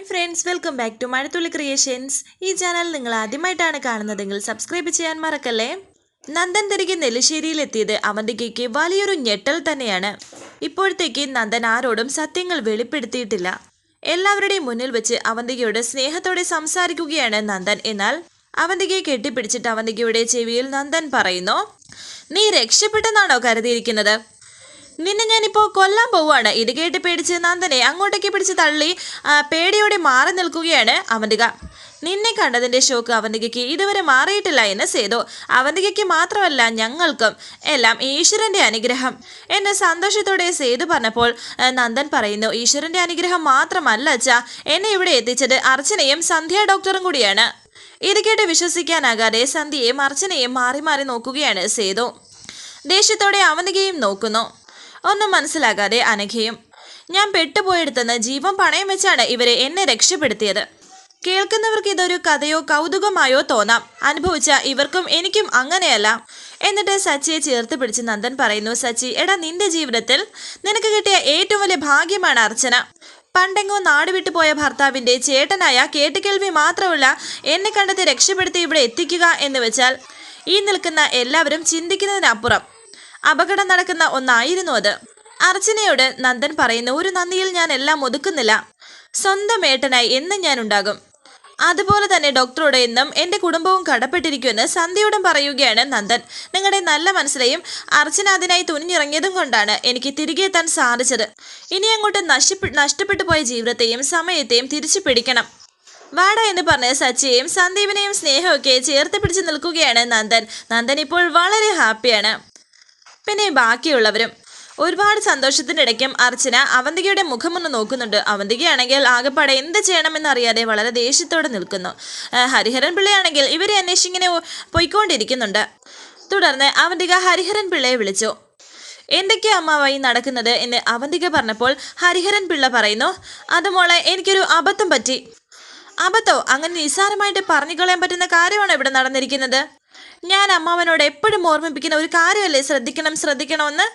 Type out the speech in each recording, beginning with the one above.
Hi friends welcome back to Mazhathulli creations ഈ channel നിങ്ങൾ ആദ്യമായിട്ടാണ് കാണുന്നതെങ്കിൽ സബ്സ്ക്രൈബ് ചെയ്യാൻ മറക്കല്ലേ? നന്ദൻ തിരികെ നെല്ലിശ്ശേരിയിലെത്തിയത് അവന്തികയ്ക്ക് വലിയൊരു ഞെട്ടൽ തന്നെയാണ്. ഇപ്പോഴത്തേക്ക് നന്ദൻ ആരോടും സത്യങ്ങൾ വെളിപ്പെടുത്തിയിട്ടില്ല. എല്ലാവരുടെയും മുന്നിൽ വെച്ച് അവന്തികയോട് സ്നേഹത്തോടെ സംസാരിക്കുകയാണ് നന്ദൻ. എന്നാൽ അവന്തികയെ കെട്ടിപ്പിടിച്ചിട്ട് അവന്തികയുടെ ചെവിയിൽ നന്ദൻ പറയുന്നു നീ രക്ഷപ്പെട്ടെന്നാണോ കരുതിയിരിക്കുന്നത്? നിന്നെ ഞാനിപ്പോൾ കൊല്ലാൻ പോവുകയാണ്. ഇത് കേട്ട് പേടിച്ച് നന്ദനെ അങ്ങോട്ടേക്ക് പിടിച്ച് തള്ളി പേടിയോടെ മാറി നിൽക്കുകയാണ് അവന്തിക. നിന്നെ കണ്ടതിന്റെ ഷോക്ക് അവന്തികയ്ക്ക് ഇതുവരെ മാറിയിട്ടില്ല എന്ന് സേതു. അവന്തികയ്ക്ക് മാത്രമല്ല ഞങ്ങൾക്കും എല്ലാം ഈശ്വരന്റെ അനുഗ്രഹം എന്നെ സന്തോഷത്തോടെ സേതു പറഞ്ഞപ്പോൾ നന്ദൻ പറയുന്നു ഈശ്വരന്റെ അനുഗ്രഹം മാത്രമല്ല അച്ഛാ എന്നെ ഇവിടെ എത്തിച്ചത് അർച്ചനയും സന്ധ്യ ഡോക്ടറും കൂടിയാണ്. ഇത് കേട്ട് വിശ്വസിക്കാനാകാതെ സന്ധ്യയും അർച്ചനയും മാറി മാറി നോക്കുകയാണ് സേതു. ദേഷ്യത്തോടെ അവന്തികയും നോക്കുന്നു. ഒന്നും മനസ്സിലാകാതെ അനഘയും ഞാൻ പെട്ടുപോയെടുത്തെന്ന് ജീവൻ പണയം വെച്ചാണ് ഇവരെ എന്നെ രക്ഷപ്പെടുത്തിയത്. കേൾക്കുന്നവർക്ക് ഇതൊരു കഥയോ കൗതുകമായോ തോന്നാം. അനുഭവിച്ച ഇവർക്കും എനിക്കും അങ്ങനെയല്ല. എന്നിട്ട് സച്ചിയെ ചേർത്ത് പിടിച്ച് നന്ദൻ പറയുന്നു സച്ചി എടാ നിന്റെ ജീവിതത്തിൽ നിനക്ക് കിട്ടിയ ഏറ്റവും വലിയ ഭാഗ്യമാണ് അർച്ചന. പണ്ടെങ്ങോ നാട് വിട്ടുപോയ ഭർത്താവിന്റെ ചേട്ടനായ കേട്ടുകേൾവി മാത്രമല്ല എന്നെ കണ്ടെത്തി രക്ഷപ്പെടുത്തി ഇവിടെ എത്തിക്കുക എന്ന് വെച്ചാൽ ഈ നിൽക്കുന്ന എല്ലാവരും ചിന്തിക്കുന്നതിനപ്പുറം. അപകടം നടക്കുന്ന ഒന്നായിരുന്നു അത്. അർച്ചനയോട് നന്ദൻ പറയുന്ന ഒരു നന്ദിയിൽ ഞാൻ എല്ലാം ഒതുക്കുന്നില്ല. സ്വന്തം ഏട്ടനായി എന്നും ഞാൻ ഉണ്ടാകും. അതുപോലെ തന്നെ ഡോക്ടറോട് എന്നും എന്റെ കുടുംബവും കടപ്പെട്ടിരിക്കുമെന്ന് സന്ധ്യയോടും പറയുകയാണ് നന്ദൻ. നിങ്ങളുടെ നല്ല മനസ്സിലെയും അർച്ചന അതിനായി തുനിഞ്ഞിറങ്ങിയതും കൊണ്ടാണ് എനിക്ക് തിരികെ എത്താൻ സാധിച്ചത്. ഇനി അങ്ങോട്ട് നഷ്ടപ്പെ നഷ്ടപ്പെട്ടു പോയ ജീവിതത്തെയും സമയത്തെയും തിരിച്ചു പിടിക്കണം. വാട എന്ന് പറഞ്ഞ് സച്ചിയെയും സന്ദീപിനെയും സ്നേഹമൊക്കെ ചേർത്ത് പിടിച്ച് നിൽക്കുകയാണ് നന്ദൻ. നന്ദൻ ഇപ്പോൾ വളരെ ഹാപ്പിയാണ്. പിന്നെ ബാക്കിയുള്ളവരും. ഒരുപാട് സന്തോഷത്തിന്റെ ഇടയ്ക്കും അർച്ചന അവന്തികയുടെ മുഖമൊന്ന് നോക്കുന്നുണ്ട്. അവന്തികയാണെങ്കിൽ ആകെപ്പാടെ എന്ത് ചെയ്യണമെന്നറിയാതെ വളരെ ദേഷ്യത്തോടെ നിൽക്കുന്നു. ഹരിഹരൻ പിള്ളയാണെങ്കിൽ ഇവരെ അന്വേഷിച്ചിങ്ങനെ പോയിക്കൊണ്ടിരിക്കുന്നുണ്ട്. തുടർന്ന് അവന്തിക ഹരിഹരൻ പിള്ളയെ വിളിച്ചു. എന്തൊക്കെയാ അമ്മാവായി നടക്കുന്നത്? എന്ന് അവന്തിക പറഞ്ഞപ്പോൾ ഹരിഹരൻ പിള്ള പറയുന്നു അത് മോളെ എനിക്കൊരു അബദ്ധം പറ്റി. അബദ്ധോ? അങ്ങനെ നിസ്സാരമായിട്ട് പറഞ്ഞു കളയാൻ പറ്റുന്ന കാര്യമാണോ ഇവിടെ നടന്നിരിക്കുന്നത്? ഞാൻ അമ്മാവനോട് എപ്പോഴും ഓർമ്മിപ്പിക്കുന്ന ഒരു കാര്യമല്ലേ? ശ്രദ്ധിക്കണം ശ്രദ്ധിക്കണമെന്ന്?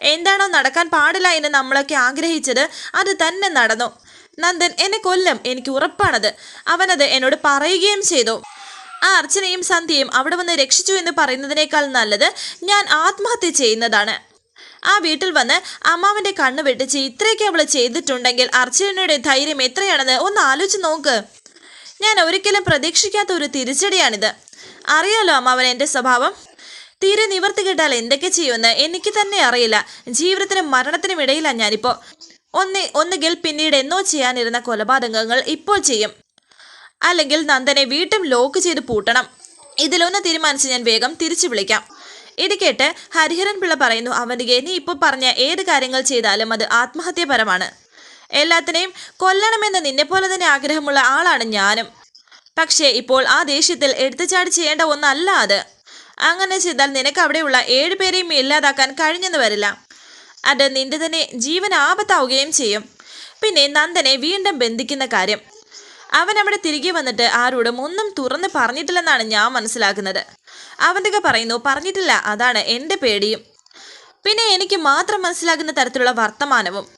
എന്താണോ നടക്കാൻ പാടില്ല എന്ന് നമ്മളൊക്കെ ആഗ്രഹിച്ചത് അത് തന്നെ നടന്നു. നന്ദൻ എന്നെ കൊല്ലം. എനിക്ക് ഉറപ്പാണത്. അവനത് എന്നോട് പറയുകയും ചെയ്തു. ആ അർച്ചനയും സന്ധ്യയും അവിടെ വന്ന് രക്ഷിച്ചു എന്ന് പറയുന്നതിനേക്കാൾ നല്ലത് ഞാൻ ആത്മഹത്യ ചെയ്യുന്നതാണ്. ആ വീട്ടിൽ വന്ന് അമ്മാവന്റെ കണ്ണ് വെട്ടിച്ച് ഇത്രയൊക്കെ അവൾ ചെയ്തിട്ടുണ്ടെങ്കിൽ അർച്ചനയുടെ ധൈര്യം എത്രയാണെന്ന് ഒന്ന് ആലോചിച്ച് നോക്ക്. ഞാൻ ഒരിക്കലും പ്രതീക്ഷിക്കാത്ത ഒരു തിരിച്ചടിയാണിത്. അറിയാലോ അമ്മാവൻ എന്റെ സ്വഭാവം? തീരെ നിവർത്തി കിട്ടാൽ എന്തൊക്കെ ചെയ്യുമെന്ന് എനിക്ക് തന്നെ അറിയില്ല. ജീവിതത്തിനും മരണത്തിനും ഇടയിലാണ് ഞാനിപ്പോൾ ഒന്ന് ഒന്നുകിൽ പിന്നീട് എന്നോ ചെയ്യാനിരുന്ന കൊലപാതകങ്ങൾ ഇപ്പോൾ ചെയ്യും. അല്ലെങ്കിൽ നന്ദനെ വീട്ടും ലോക്ക് ചെയ്ത് പൂട്ടണം. ഇതിലൊന്ന് തീരുമാനിച്ച് ഞാൻ വേഗം തിരിച്ചു വിളിക്കാം. ഇത് കേട്ട് ഹരിഹരൻ പിള്ള പറയുന്നു അവന്റെ നീ ഇപ്പോൾ പറഞ്ഞ ഏത് കാര്യങ്ങൾ ചെയ്താലും അത് ആത്മഹത്യപരമാണ്. എല്ലാത്തിനെയും കൊല്ലണമെന്ന് നിന്നെപ്പോലെ തന്നെ ആഗ്രഹമുള്ള ആളാണ് ഞാനും. പക്ഷേ ഇപ്പോൾ ആ ദേഷ്യത്തിൽ എടുത്തുചാടി ചെയ്യേണ്ട ഒന്നല്ല അത്. അങ്ങനെ ചെയ്താൽ നിനക്ക് അവിടെയുള്ള ഏഴുപേരെയും ഇല്ലാതാക്കാൻ കഴിഞ്ഞെന്ന് വരില്ല. അത് നിന്റെ തന്നെ ജീവൻ ആപത്താവുകയും ചെയ്യും. പിന്നെ നന്ദനെ വീണ്ടും ബന്ധിക്കുന്ന കാര്യം. അവൻ അവിടെ തിരികെ വന്നിട്ട് ആരോടും ഒന്നും തുറന്ന് പറഞ്ഞിട്ടില്ലെന്നാണ് ഞാൻ മനസ്സിലാക്കുന്നത്. അവന്റെ പറയുന്നു പറഞ്ഞിട്ടില്ല അതാണ് എന്റെ പേടിയും. പിന്നെ എനിക്ക് മാത്രം മനസ്സിലാകുന്ന തരത്തിലുള്ള വർത്തമാനവും.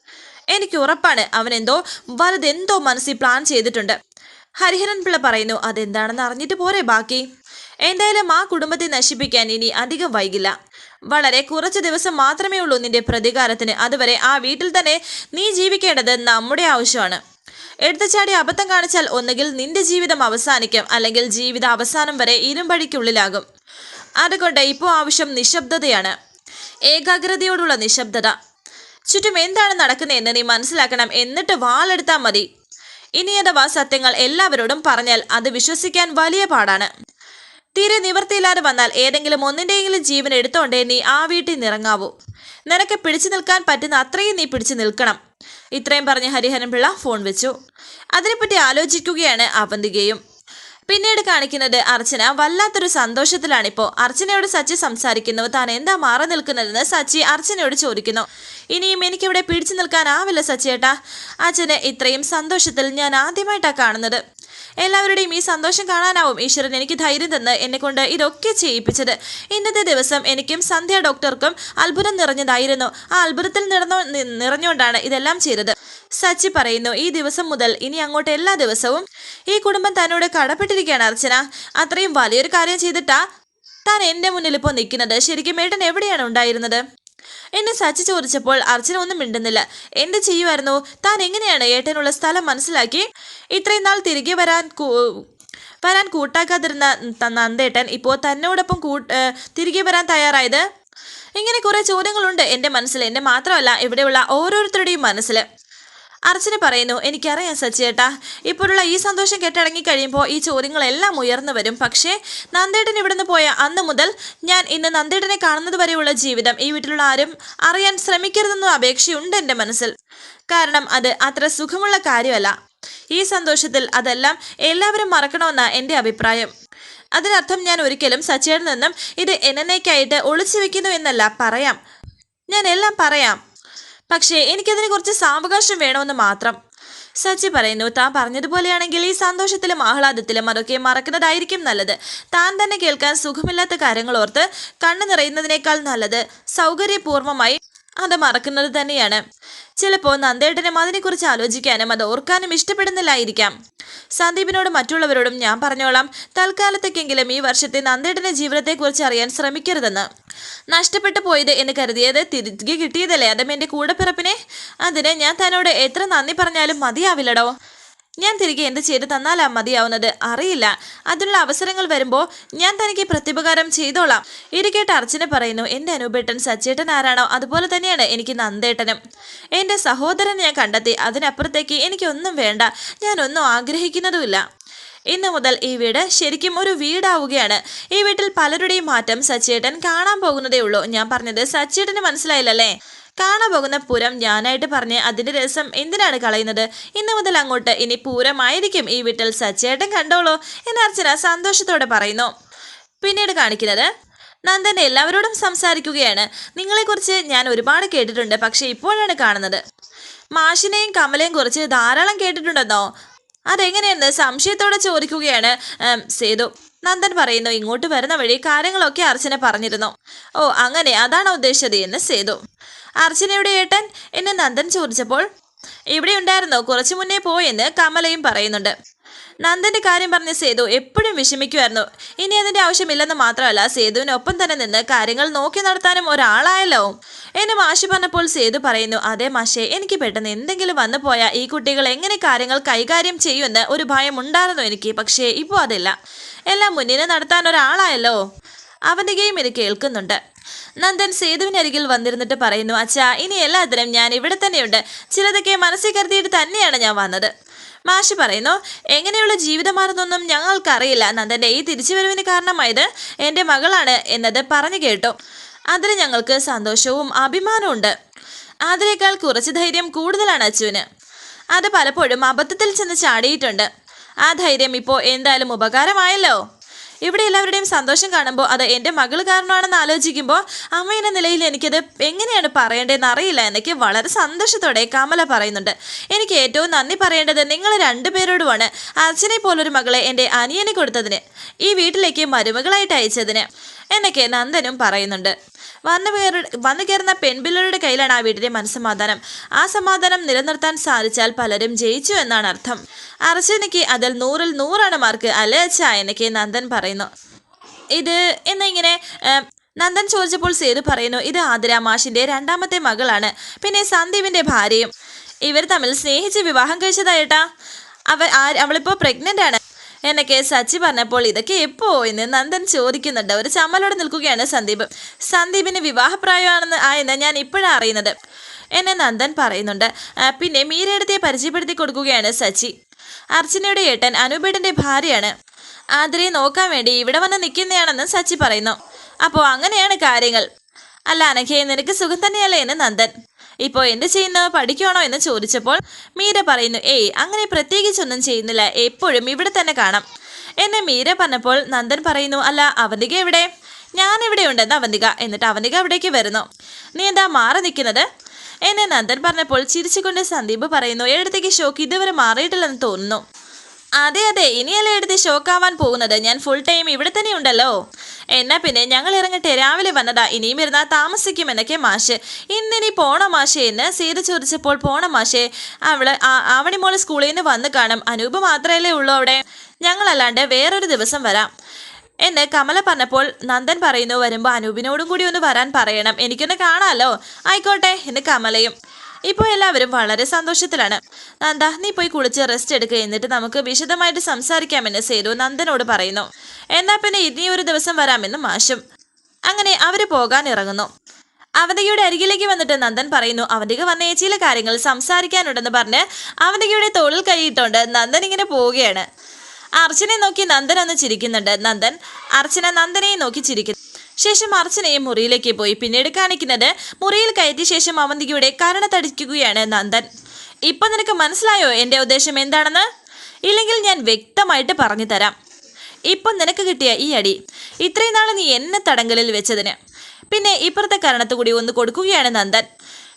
എനിക്ക് ഉറപ്പാണ് അവൻ എന്തോ വലുതെന്തോ മനസ്സിൽ പ്ലാൻ ചെയ്തിട്ടുണ്ട്. ഹരിഹരൻ പിള്ള പറയുന്നു അതെന്താണെന്ന് അറിഞ്ഞിട്ട് പോരെ ബാക്കി. എന്തായാലും ആ കുടുംബത്തെ നശിപ്പിക്കാൻ ഇനി അധികം വൈകില്ല. വളരെ കുറച്ച് ദിവസം മാത്രമേ ഉള്ളൂ നിന്റെ പ്രതികാരത്തിന്. അതുവരെ ആ വീട്ടിൽ തന്നെ നീ ജീവിക്കേണ്ടത് നമ്മുടെ ആവശ്യമാണ്. എടുത്തച്ചാടി അബദ്ധം കാണിച്ചാൽ ഒന്നുകിൽ നിന്റെ ജീവിതം അവസാനിക്കും അല്ലെങ്കിൽ ജീവിത അവസാനം വരെ ഇരുമ്പടിക്കുള്ളിലാകും. അതുകൊണ്ട് ഇപ്പോൾ ആവശ്യം നിശബ്ദതയാണ്. ഏകാഗ്രതയോടുള്ള നിശബ്ദത. ചുറ്റും എന്താണ് നടക്കുന്നതെന്ന് നീ മനസ്സിലാക്കണം. എന്നിട്ട് വാളെടുത്താൽ മതി. ഇനി അഥവാ സത്യങ്ങൾ എല്ലാവരോടും പറഞ്ഞാൽ അത് വിശ്വസിക്കാൻ വലിയ പാടാണ്. തീരെ നിവർത്തിയില്ലാതെ വന്നാൽ ഏതെങ്കിലും ഒന്നിന്റെയെങ്കിലും ജീവൻ എടുത്തോണ്ടേ നീ ആ വീട്ടിൽ നിറങ്ങാവൂ. നിനക്ക് പിടിച്ചു നിൽക്കാൻ പറ്റുന്ന അത്രയും നീ പിടിച്ചു നിൽക്കണം. ഇത്രയും പറഞ്ഞ് ഹരിഹരൻ പിള്ള ഫോൺ വെച്ചു. അതിനെപ്പറ്റി ആലോചിക്കുകയാണ് അവന്തികയും. പിന്നീട് കാണിക്കുന്നത് അർച്ചന. വല്ലാത്തൊരു സന്തോഷത്തിലാണിപ്പോൾ അർച്ചനയോട് സച്ചി സംസാരിക്കുന്നു. താൻ എന്താ മാറി നിൽക്കുന്നതെന്ന് സച്ചി അർച്ചനയോട് ചോദിക്കുന്നു. ഇനിയും എനിക്കിവിടെ പിടിച്ചു നിൽക്കാനാവില്ല സച്ചിയേട്ടാ. അച്ഛന് ഇത്രയും സന്തോഷത്തിൽ ഞാൻ ആദ്യമായിട്ടാണ് കാണുന്നത്. എല്ലാവരുടെയും ഈ സന്തോഷം കാണാനാവും ഈശ്വരൻ എനിക്ക് ധൈര്യം തന്ന് എന്നെ കൊണ്ട് ഇതൊക്കെ ചെയ്യിപ്പിച്ചത്. ഇന്നത്തെ ദിവസം എനിക്കും സന്ധ്യ ഡോക്ടർക്കും അത്ഭുതം നിറഞ്ഞതായിരുന്നു. ആ അത്ഭുതത്തിൽ നിറഞ്ഞോ നിറഞ്ഞുകൊണ്ടാണ് ഇതെല്ലാം ചെയ്തത്. സച്ചി പറയുന്നു ഈ ദിവസം മുതൽ ഇനി അങ്ങോട്ട് എല്ലാ ദിവസവും ഈ കുടുംബം തന്നോട് കടപ്പെട്ടിരിക്കുകയാണ് അർച്ചന. അത്രയും വലിയൊരു കാര്യം ചെയ്തിട്ടാ താൻ എന്റെ മുന്നിൽ ഇപ്പോൾ നിൽക്കുന്നത്. ശരിക്കും ഏട്ടൻ എവിടെയാണ് ഉണ്ടായിരുന്നത്? എന്നെ സച്ചി ചോദിച്ചപ്പോൾ അർച്ചന ഒന്നും മിണ്ടുന്നില്ല. എന്ത് ചെയ്യുമായിരുന്നു താൻ എങ്ങനെയാണ് ഏട്ടനുള്ള സ്ഥലം മനസ്സിലാക്കി ഇത്രയും നാൾ തിരികെ വരാൻ വരാൻ കൂട്ടാക്കാതിരുന്ന നന്ദേട്ടൻ ഇപ്പോൾ തന്നോടൊപ്പം തിരികെ വരാൻ തയ്യാറായത്? ഇങ്ങനെ കുറേ ചോദ്യങ്ങളുണ്ട് എന്റെ മനസ്സിൽ. എന്റെ മാത്രമല്ല ഇവിടെയുള്ള ഓരോരുത്തരുടെയും മനസ്സിൽ. അർച്ചന പറയുന്നു എനിക്കറിയാം സച്ചിയേട്ടാ. ഇപ്പോഴുള്ള ഈ സന്തോഷം കെട്ടടങ്ങി കഴിയുമ്പോൾ ഈ ചോദ്യങ്ങളെല്ലാം ഉയർന്നു വരും. പക്ഷേ നന്ദേട്ടൻ ഇവിടുന്ന് പോയ അന്ന് മുതൽ ഞാൻ ഇന്ന് നന്ദേട്ടനെ കാണുന്നത് വരെയുള്ള ജീവിതം ഈ വീട്ടിലുള്ള ആരും അറിയാൻ ശ്രമിക്കരുതെന്ന അപേക്ഷയുണ്ട് എന്റെ മനസ്സിൽ. കാരണം അത് അത്ര സുഖമുള്ള കാര്യമല്ല. ഈ സന്തോഷത്തിൽ അതെല്ലാം എല്ലാവരും മറക്കണമെന്നാണ് എന്റെ അഭിപ്രായം. അതിനർത്ഥം ഞാൻ ഒരിക്കലും സച്ചിയിൽ നിന്നും ഇത് എന്നേക്കായിട്ട് ഒളിച്ചു വെക്കുന്നു എന്നല്ല പറയാം. ഞാൻ എല്ലാം പറയാം. പക്ഷേ എനിക്കതിനെ കുറച്ച് സാവകാശം വേണമെന്ന് മാത്രം. സച്ചി പറയുന്നു താൻ പറഞ്ഞതുപോലെയാണെങ്കിൽ ഈ സന്തോഷത്തിലും ആഹ്ലാദത്തിലും അതൊക്കെ മറക്കുന്നതായിരിക്കും നല്ലത്. താൻ തന്നെ കേൾക്കാൻ സുഖമില്ലാത്ത കാര്യങ്ങൾ ഓർത്ത് കണ്ണു നിറയുന്നതിനേക്കാൾ നല്ലത് സൗകര്യപൂർവമായി അത് മറക്കുന്നത് തന്നെയാണ്. ചിലപ്പോൾ നന്ദേട്ടനും അതിനെക്കുറിച്ച് ആലോചിക്കാനും അത് ഓർക്കാനും ഇഷ്ടപ്പെടുന്നില്ലായിരിക്കാം. സന്ദീപിനോട് മറ്റുള്ളവരോടും ഞാൻ പറഞ്ഞോളാം. തൽക്കാലത്തേക്കെങ്കിലും ഈ വർഷത്തെ നന്ദേട്ടന്റെ ജീവിതത്തെക്കുറിച്ച് അറിയാൻ ശ്രമിക്കരുതെന്ന്. നഷ്ടപ്പെട്ടു പോയത് എന്ന് കരുതിയത് തിരികെ കിട്ടിയതല്ലേ? അതും എന്റെ കൂടപ്പിറപ്പിനെ? അതിന് ഞാൻ തന്നോട് എത്ര നന്ദി പറഞ്ഞാലും മതിയാവില്ലടോ? ഞാൻ തിരികെ എന്ത് ചെയ്ത് തന്നാലാ മതിയാവുന്നത്. അറിയില്ല. അതിനുള്ള അവസരങ്ങൾ വരുമ്പോൾ ഞാൻ തനിക്ക് പ്രത്യുപകാരം ചെയ്തോളാം. ഇരിക്കേട്ട് കേട്ട് അർച്ചന പറയുന്നു എന്റെ അനുപേട്ടൻ സച്ചേട്ടൻ ആരാണോ? അതുപോലെ തന്നെയാണ് എനിക്ക് നന്ദേട്ടനും. എന്റെ സഹോദരൻ ഞാൻ കണ്ടെത്തി. അതിനപ്പുറത്തേക്ക് എനിക്കൊന്നും വേണ്ട. ഞാനൊന്നും ആഗ്രഹിക്കുന്നതുമില്ല. ഇന്നു മുതൽ ഈ വീട് ശരിക്കും ഒരു വീടാവുകയാണ്. ഈ വീട്ടിൽ പലരുടെയും മാറ്റം സച്ചേട്ടൻ കാണാൻ പോകുന്നതേ ഉള്ളൂ. ഞാൻ പറഞ്ഞത് സച്ചേട്ടന് മനസ്സിലായില്ലല്ലേ? കാണാൻ പോകുന്ന പൂരം ഞാനായിട്ട് പറഞ്ഞ് അതിന്റെ രസം എന്തിനാണ് കളയുന്നത്? ഇന്നു മുതൽ അങ്ങോട്ട് ഇനി പൂരമായിരിക്കും. ഈ വീട്ടിൽ സച്ചേട്ടൻ കണ്ടോളൂ എന്ന് അർച്ചന സന്തോഷത്തോടെ പറയുന്നു. പിന്നീട് കാണിക്കുന്നത് നന്ദൻ എല്ലാവരോടും സംസാരിക്കുകയാണ്. നിങ്ങളെക്കുറിച്ച് ഞാൻ ഒരുപാട് കേട്ടിട്ടുണ്ട്. പക്ഷേ ഇപ്പോഴാണ് കാണുന്നത്. മാഷിനെയും കമലയും കുറിച്ച് ധാരാളം കേട്ടിട്ടുണ്ടെന്നോ? അതെങ്ങനെയെന്ന് സംശയത്തോടെ ചോദിക്കുകയാണ് സേതു. നന്ദൻ പറയുന്നു ഇങ്ങോട്ട് വരുന്ന വഴി കാര്യങ്ങളൊക്കെ അർച്ചന പറഞ്ഞിരുന്നു. ഓ അങ്ങനെ അതാണ് ഉദ്ദേശിച്ചത്? എന്ന് സേതു. അർച്ചനയുടെ ഏട്ടൻ എന്ന് നന്ദൻ ചോദിച്ചപ്പോൾ ഇവിടെ ഉണ്ടായിരുന്നോ? കുറച്ചു മുന്നേ പോയെന്ന് കമലയും പറയുന്നുണ്ട്. നന്ദന്റെ കാര്യം പറഞ്ഞ സേതു എപ്പോഴും വിഷമിക്കുമായിരുന്നു ഇനി അതിന്റെ ആവശ്യമില്ലെന്ന് മാത്രമല്ല സേതുവിനൊപ്പം തന്നെ നിന്ന് കാര്യങ്ങൾ നോക്കി നടത്താനും ഒരാളായല്ലോ. എന്നെ മാഷി പറഞ്ഞപ്പോൾ സേതു പറയുന്നു അതെ മാഷെ എനിക്ക് പെട്ടെന്ന് എന്തെങ്കിലും വന്നു പോയാൽ ഈ കുട്ടികൾ എങ്ങനെ കാര്യങ്ങൾ കൈകാര്യം ചെയ്യുമെന്ന് ഒരു ഭയം ഉണ്ടായിരുന്നു എനിക്ക് പക്ഷേ ഇപ്പോൾ അതില്ല. എല്ലാം മുന്നിനെ നടത്താൻ ഒരാളായല്ലോ. അവന്റെ ഗെയിം ഇത് കേൾക്കുന്നുണ്ട്. നന്ദൻ സേതുവിനരികിൽ വന്നിരുന്നിട്ട് പറയുന്നു അച്ഛാ ഇനി എല്ലാത്തിനും ഞാൻ ഇവിടെ തന്നെയുണ്ട്. ചിലതൊക്കെ മനസ്സിൽ കരുതിയിട്ട് തന്നെയാണ് ഞാൻ വന്നത്. മാഷി പറയുന്നു എങ്ങനെയുള്ള ജീവിതമാണെന്നൊന്നും ഞങ്ങൾക്കറിയില്ല. നന്ദന്റെ ഈ തിരിച്ചുവരവിന് കാരണമായത് എന്റെ മകളാണ് എന്നത് പറഞ്ഞു കേട്ടു. അതിൽ ഞങ്ങൾക്ക് സന്തോഷവും അഭിമാനവും ഉണ്ട്. അതിനേക്കാൾ കുറച്ച് ധൈര്യം കൂടുതലാണ് അച്ചുവിന്. അത് പലപ്പോഴും അബദ്ധത്തിൽ ചെന്ന് ചാടിയിട്ടുണ്ട്. ആ ധൈര്യം ഇപ്പോൾ എന്തായാലും ഉപകാരമായല്ലോ? ഇവിടെ എല്ലാവരുടെയും സന്തോഷം കാണുമ്പോൾ അത് എന്റെ മകൾ കാരണമാണെന്ന് ആലോചിക്കുമ്പോൾ അമ്മ എന്ന നിലയിൽ എനിക്കത് എങ്ങനെയാണ് പറയേണ്ടതെന്ന് അറിയില്ല എന്നൊക്കെ വളരെ സന്തോഷത്തോടെ കമല പറയുന്നുണ്ട്. എനിക്ക് ഏറ്റവും നന്ദി പറയേണ്ടത് നിങ്ങൾ രണ്ടുപേരോടുമാണ്. അച്ഛനെ പോലൊരു മകളെ എന്റെ അനിയനെ കൊടുത്തതിന് ഈ വീട്ടിലേക്ക് മരുമകളായിട്ട് അയച്ചതിന്. എന്നൊക്കെ നന്ദനും പറയുന്നുണ്ട്. വന്നു കയറി വന്നു കയറുന്ന പെൺപിള്ളരുടെ കയ്യിലാണ് ആ വീട്ടിലെ മനസ്സമാധാനം. ആ സമാധാനം നിലനിർത്താൻ സാധിച്ചാൽ പലരും ജയിച്ചു എന്നാണ് അർത്ഥം. അർച്ചനയ്ക്ക് അതിൽ നൂറിൽ നൂറാണ് മാർക്ക് അല്ലേ അച്ഛ? എന്നൊക്കെ നന്ദൻ പറയുന്നു. ഇത് എന്നിങ്ങനെ നന്ദൻ ചോദിച്ചപ്പോൾ സേതു പറയുന്നു ഇത് ആതിര മാഷിന്റെ രണ്ടാമത്തെ മകളാണ് പിന്നെ സന്ദീപിന്റെ ഭാര്യയും. ഇവർ തമ്മിൽ സ്നേഹിച്ച് വിവാഹം കഴിച്ചതായിട്ടാ അവ അവളിപ്പോ പ്രഗ്നന്റ് ആണ്. എന്നൊക്കെ സച്ചി പറഞ്ഞപ്പോൾ ഇതൊക്കെ എപ്പോ എന്ന് നന്ദൻ ചോദിക്കുന്നുണ്ട്. ഒരു ചമ്മലോടെ നിൽക്കുകയാണ് സന്ദീപ്. സന്ദീപിന് വിവാഹപ്രായമാണെന്ന് ആയെന്ന് ഞാൻ ഇപ്പോഴാണ് അറിയുന്നത്. എന്നെ നന്ദൻ പറയുന്നുണ്ട്. പിന്നെ മീരയിടത്തെ പരിചയപ്പെടുത്തി കൊടുക്കുകയാണ് സച്ചി. അർച്ചനയുടെ ഏട്ടൻ അനുപേട്ടന്റെ ഭാര്യയാണ്. ആതിരയെ നോക്കാൻ വേണ്ടി ഇവിടെ വന്ന് നിൽക്കുന്നതാണെന്ന് സച്ചി പറയുന്നു. അപ്പോൾ അങ്ങനെയാണ് കാര്യങ്ങൾ. അല്ല അനഘയെ നിനക്ക് സുഖം തന്നെയല്ലേ എന്ന് നന്ദൻ. ഇപ്പോൾ എന്ത് ചെയ്യുന്നു? പഠിക്കുവാണോ എന്ന് ചോദിച്ചപ്പോൾ മീര പറയുന്നു ഏയ് അങ്ങനെ പ്രത്യേകിച്ചൊന്നും ചെയ്യുന്നില്ല. എപ്പോഴും ഇവിടെ തന്നെ കാണാം. എന്നെ മീര പറഞ്ഞപ്പോൾ നന്ദൻ പറയുന്നു അല്ല അവന്തിക എവിടെ? ഞാൻ ഇവിടെ ഉണ്ടെന്ന് അവന്തിക. എന്നിട്ട് അവന്തിക അവിടേക്ക് വരുന്നു. നീ എന്താ മാറി നിൽക്കുന്നത്? എന്നെ നന്ദൻ പറഞ്ഞപ്പോൾ ചിരിച്ചുകൊണ്ട് സന്ദീപ് പറയുന്നു എഴുത്തേക്ക് ഷോക്ക് ഇതുവരെ മാറിയിട്ടില്ലെന്ന് തോന്നുന്നു. അതെ അതെ. ഇനിയല്ലേ എടുത്ത് ഷോക്കാവാൻ പോകുന്നത്. ഞാൻ ഫുൾ ടൈം ഇവിടെ തന്നെ ഉണ്ടല്ലോ. എന്നാ പിന്നെ ഞങ്ങൾ ഇറങ്ങട്ടെ. രാവിലെ വന്നതാ. ഇനിയും ഇരുന്നാൽ താമസിക്കുമെന്നൊക്കെ മാഷ്. ഇന്നിനി പോണ മാഷേ എന്ന് സീത ചോദിച്ചപ്പോൾ പോണ മാഷേ? അവൾ ആവണി മോൾ സ്കൂളിൽ നിന്ന് വന്ന് കാണും. അനൂപ് മാത്രമല്ലേ ഉള്ളൂ അവിടെ. ഞങ്ങളല്ലാണ്ട് വേറൊരു ദിവസം വരാം. എന്ന് കമല പറഞ്ഞപ്പോൾ നന്ദൻ പറയുന്നു വരുമ്പോൾ അനൂപിനോടും കൂടി ഒന്ന് വരാൻ പറയണം. എനിക്കൊന്ന് കാണാമല്ലോ ആയിക്കോട്ടെ എന്ന് കമലയും ഇപ്പോൾ എല്ലാവരും വളരെ സന്തോഷത്തിലാണ്. നന്ദ നീ പോയി കുളിച്ച് റെസ്റ്റ് എടുക്കുക എന്നിട്ട് നമുക്ക് വിശദമായിട്ട് സംസാരിക്കാമെന്ന് സേതു നന്ദനോട് പറയുന്നു. എന്നാൽ പിന്നെ ഇനി ഒരു ദിവസം വരാമെന്ന് മാഷും അങ്ങനെ അവർ പോകാൻ ഇറങ്ങുന്നു. അവന്തികയുടെ അരികിലേക്ക് വന്നിട്ട് നന്ദൻ പറയുന്നു അവന്തിക വന്ന ചില കാര്യങ്ങൾ സംസാരിക്കാനുണ്ടെന്ന് പറഞ്ഞ് അവന്തികയുടെ തോളിൽ കൈയിട്ടുകൊണ്ട് നന്ദൻ ഇങ്ങനെ പോവുകയാണ്. അർച്ചനെ നോക്കി നന്ദൻ ഒന്ന് ചിരിക്കുന്നുണ്ട്. നന്ദൻ അർച്ചന നന്ദനെയും നോക്കി ചിരിക്കുന്നു. ശേഷം അർച്ചനയും മുറിയിലേക്ക് പോയി. പിന്നീട് കാണിക്കുന്നത് മുറിയിൽ കയറ്റിയ ശേഷം അവന്തികയുടെ കരണത്തടിക്കുകയാണ് നന്ദൻ. ഇപ്പൊ നിനക്ക് മനസ്സിലായോ എന്റെ ഉദ്ദേശം എന്താണെന്ന്? ഇല്ലെങ്കിൽ ഞാൻ വ്യക്തമായിട്ട് പറഞ്ഞു തരാം. ഇപ്പം നിനക്ക് കിട്ടിയ ഈ അടി. ഇത്രയും നാൾ നീ എന്നെ തടങ്കലിൽ വെച്ചതിന്. പിന്നെ ഇപ്പുറത്തെ കരണത്ത് കൂടി ഒന്ന് കൊടുക്കുകയാണ് നന്ദൻ.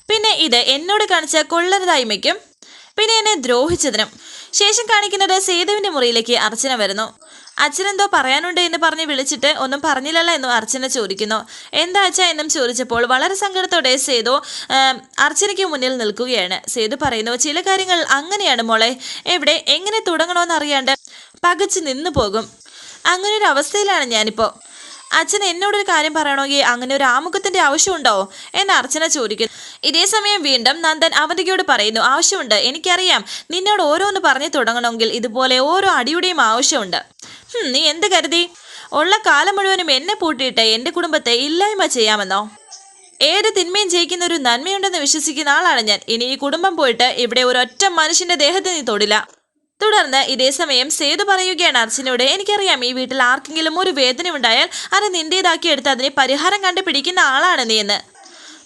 പിന്നെ ഇത് എന്നോട് കാണിച്ച കൊള്ളരുതായ്മയ്ക്കും പിന്നെ എന്നെ ദ്രോഹിച്ചതിനും. ശേഷം കാണിക്കുന്നത് സേതുവിന്റെ മുറിയിലേക്ക് അർച്ചന വരുന്നു. അച്ഛനെന്തോ പറയാനുണ്ട് എന്ന് പറഞ്ഞ് വിളിച്ചിട്ട് ഒന്നും പറഞ്ഞില്ലല്ലോ എന്നും അർച്ചന ചോദിക്കുന്നു. എന്താ അച്ഛ എന്നും ചോദിച്ചപ്പോൾ വളരെ സങ്കടത്തോടെ സേതു അർച്ചനയ്ക്ക് മുന്നിൽ നിൽക്കുകയാണ്. സേതു പറയുന്നു ചില കാര്യങ്ങൾ അങ്ങനെയാണ് മോളെ. എവിടെ? എങ്ങനെ തുടങ്ങണമെന്ന് അറിയാണ്ട് പകച്ചു നിന്നു പോകും. അങ്ങനെ ഒരു അവസ്ഥയിലാണ് ഞാനിപ്പോൾ അച്ഛൻ എന്നോടൊരു കാര്യം പറയണമെങ്കിൽ അങ്ങനെ ഒരു ആമുഖത്തിന്റെ ആവശ്യമുണ്ടോ? എന്ന് അർച്ചന ചോദിക്കുന്നു. ഇതേ സമയം വീണ്ടും നന്ദൻ അവന്തികയോട് പറയുന്നു ആവശ്യമുണ്ട്. എനിക്കറിയാം. നിന്നോട് ഓരോന്ന് പറഞ്ഞു തുടങ്ങണമെങ്കിൽ ഇതുപോലെ ഓരോ അടിയുടെയും ആവശ്യമുണ്ട്. നീ എന്ത് കരുതി? ഉള്ള കാലം മുഴുവനും എന്നെ പൂട്ടിയിട്ട് എന്റെ കുടുംബത്തെ ഇല്ലായ്മ ചെയ്യാമെന്നോ? ഏത് തിന്മയും ജയിക്കുന്ന ഒരു നന്മയുണ്ടെന്ന് വിശ്വസിക്കുന്ന ആളാണ് ഞാൻ. ഇനി ഈ കുടുംബം പോയിട്ട് ഇവിടെ ഒരൊറ്റ മനുഷ്യന്റെ ദേഹത്തെ നീ തൊടില്ല. തുടർന്ന് ഇതേ സമയം സേതു പറയുകയാണ് അർച്ചനയോട് എനിക്കറിയാം ഈ വീട്ടിൽ ആർക്കെങ്കിലും ഒരു വേദന ഉണ്ടായാൽ അത് നിന്റേതാക്കി എടുത്ത് അതിനെ പരിഹാരം കണ്ടുപിടിക്കുന്ന ആളാണ് നീ എന്ന്.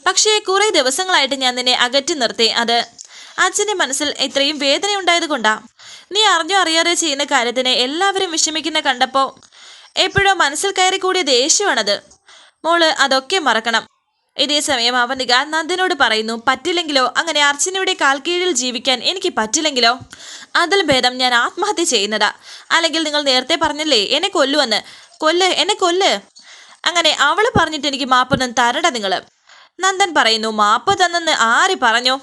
പക്ഷേ കുറേ ദിവസങ്ങളായിട്ട് ഞാൻ നിന്നെ അകറ്റി നിർത്തി. അത് അച്ഛന്റെ മനസ്സിൽ ഇത്രയും വേദന ഉണ്ടായത് കൊണ്ടാ. നീ അറിഞ്ഞോ അറിയാതെ ചെയ്യുന്ന കാര്യത്തിന് എല്ലാവരും വിഷമിക്കുന്ന കണ്ടപ്പോൾ എപ്പോഴോ മനസ്സിൽ കയറി കൂടിയ ദേഷ്യമാണത്. മോൾ അതൊക്കെ മറക്കണം. ഇതേ സമയം അവനിക നന്ദനോട് പറയുന്നു പറ്റില്ലെങ്കിലോ? അങ്ങനെ അർച്ചനയുടെ കാൽക്കീഴിൽ ജീവിക്കാൻ എനിക്ക് പറ്റില്ലെങ്കിലോ? അതിൽ ഭേദം ഞാൻ ആത്മഹത്യ ചെയ്യുന്നതാ. അല്ലെങ്കിൽ നിങ്ങൾ നേരത്തെ പറഞ്ഞല്ലേ എന്നെ കൊല്ലുവെന്ന്? കൊല്ല് എന്നെ കൊല്ല്? അങ്ങനെ അവൾ പറഞ്ഞിട്ട് എനിക്ക് മാപ്പൊന്നും തരണ്ട നിങ്ങൾ നന്ദൻ പറയുന്നു മാപ്പ് തന്നെന്ന് ആര് പറഞ്ഞു?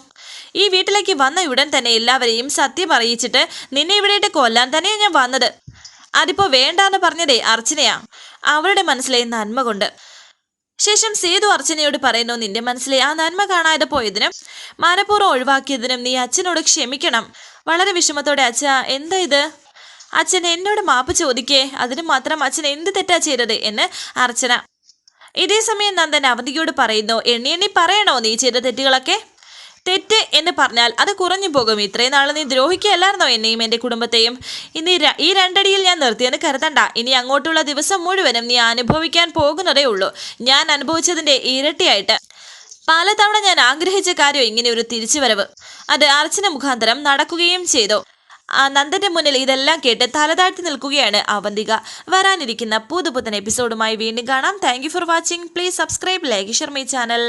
ഈ വീട്ടിലേക്ക് വന്ന ഉടൻ തന്നെ എല്ലാവരെയും സത്യം അറിയിച്ചിട്ട് നിന്നെ ഇവിടെയിട്ട് കൊല്ലാൻ തന്നെയാണ് ഞാൻ വന്നത്. അതിപ്പോ വേണ്ടാന്ന് പറഞ്ഞതേ അർച്ചനയാ. അവളുടെ മനസ്സിലെ നന്മ കൊണ്ട്. ശേഷം സേതു അർച്ചനയോട് പറയുന്നു നിന്റെ മനസ്സിലെ ആ നന്മ കാണാതെ പോയതിനും മനഃപൂർവം ഒഴിവാക്കിയതിനും നീ അച്ഛനോട് ക്ഷമിക്കണം. വളരെ വിഷമത്തോടെ അച്ഛ എന്താ ഇത്? അച്ഛൻ എന്നോട് മാപ്പ് ചോദിക്കേ? അതിന് മാത്രം അച്ഛൻ എന്ത് തെറ്റാ ചെയ്തത്? എന്ന് അർച്ചന. ഇതേ സമയം നന്ദൻ അവന്തിയോട് പറയുന്നു എണ്ണി എണ്ണി പറയണോ നീ ചെയ്ത തെറ്റുകളൊക്കെ? തെറ്റ് എന്ന് പറഞ്ഞാൽ അത് കുറഞ്ഞു പോകും. ഇത്രയും നാൾ നീ ദ്രോഹിക്കുകയല്ലായിരുന്നോ എന്നെയും എന്റെ കുടുംബത്തെയും? ഇനി ഈ രണ്ടടിയിൽ ഞാൻ നിർത്തിയെന്ന് കരുതണ്ട. ഇനി അങ്ങോട്ടുള്ള ദിവസം മുഴുവനും നീ അനുഭവിക്കാൻ പോകുന്നതേ ഉള്ളൂ. ഞാൻ അനുഭവിച്ചതിന്റെ ഇരട്ടിയായിട്ട്. പലതവണ ഞാൻ ആഗ്രഹിച്ച കാര്യം ഇങ്ങനെ ഒരു തിരിച്ചുവരവ്. അത് അർച്ചന മുഖാന്തരം നടക്കുകയും ചെയ്തു. നന്ദന്റെ മുന്നിൽ ഇതെല്ലാം കേട്ട് തലതാഴ്ത്തി നിൽക്കുകയാണ് അവന്തിക. വരാനിരിക്കുന്ന പുതുപുത്തൻ എപ്പിസോഡുമായി വീണ്ടും കാണാം. Thank for watching please subscribe like share my channel